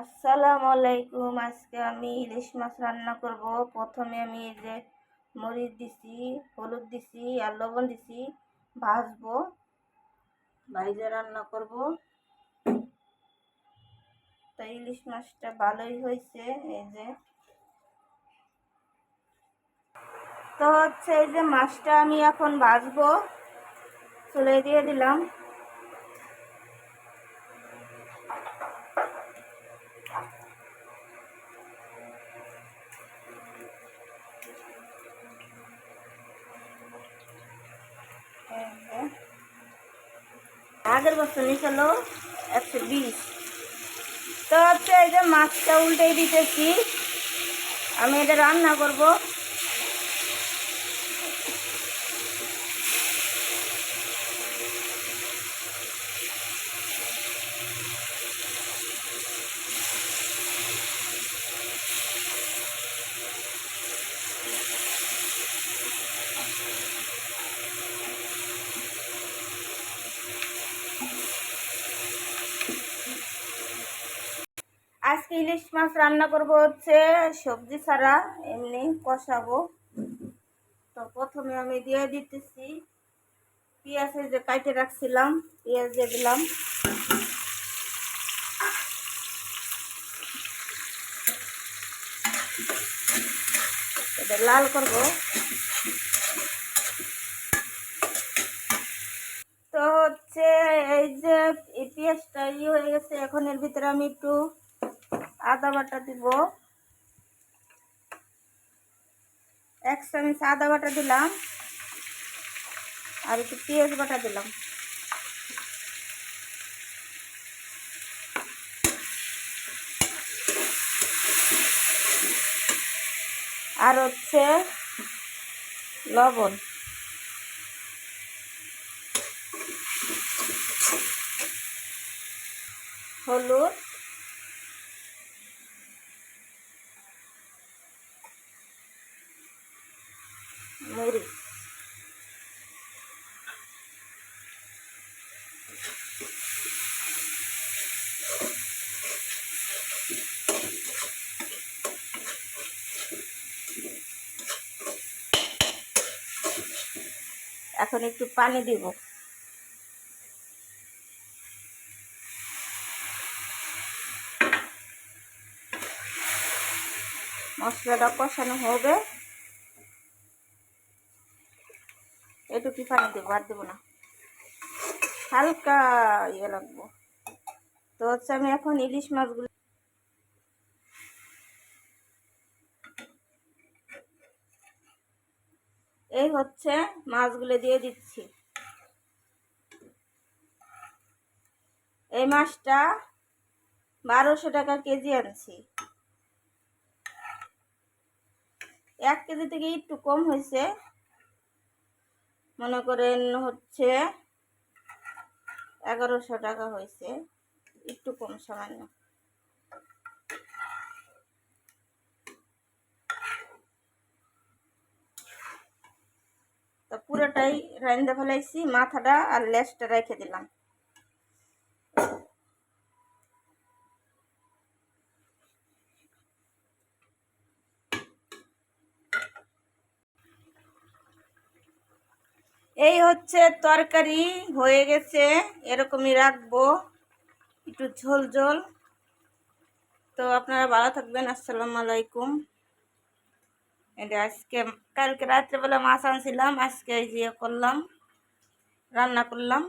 আসসালামু আলাইকুম। আজকে আমি ইলিশ মাছ রান্না করব। প্রথমে আমি এই যে মরিচ দিছি, হলুদ দিছি আর লবণ দিছি, ভাজবো ভাইজে রান্না করব। তো ইলিশ মাছটা ভালোই হয়েছে, এই যে। তো হচ্ছে এই যে মাছটা আমি এখন ভাজবো। চলে দিয়ে দিলাম। আগের বছর নিয়েছিল একশো বিশ। তো হচ্ছে এই যে মাছটা উল্টেই দিতেছি। আমি এটা রান্না করব। আজকে ইলিশ মাছ রান্না করব হচ্ছে সবজি ছাড়া, এমনি কষাবো। তো প্রথমে আমি দিয়ে দিতেছি পেঁয়াজ যে কাটে রাখছিলাম, পেঁয়াজ দিয়ে দিলাম। এটা লাল করব। তো হচ্ছে এই যে পেঁয়াজটা ইয়ে হয়ে গেছে, এখন এর ভিতরে আমি একটু আদা বাটা দিব। এক চামচ আদা বাটা দিলাম। আর একটু পেঁয়াজ বাটা দিলাম। আর হচ্ছে লবণ। হলুদ মরিচ এখন একটু পানি দিব। মশলাটা কষানো হবে। এটুকু পানি দেবো, আর দেবো না। হালকা ইয়ে লাগবো। তো হচ্ছে আমি এখন ইলিশ মাছগুলো এই হচ্ছে মাছগুলো দিয়ে দিচ্ছি। এই মাছটা বারোশো টাকা কেজি আনছি। এক কেজি থেকে একটু কম হয়েছে। মনে করেন হচ্ছে এগারোশো টাকা হয়েছে। একটু কম সামান্য। পুরোটাই রান্দা ফেলাইছি, মাথাটা আর লেসটা রেখে দিলাম। এই হচ্ছে তরকারি, হয়ে গেছে, এরকমই রাখব। একটু ঝোল ঝোল। তো আপনারা ভালো থাকবেন, আসসালামু আলাইকুম। এটা আজকে কালকে রাত্রেবেলা মাছ আনছিলাম আজকে এই যে করলাম রান্না করলাম।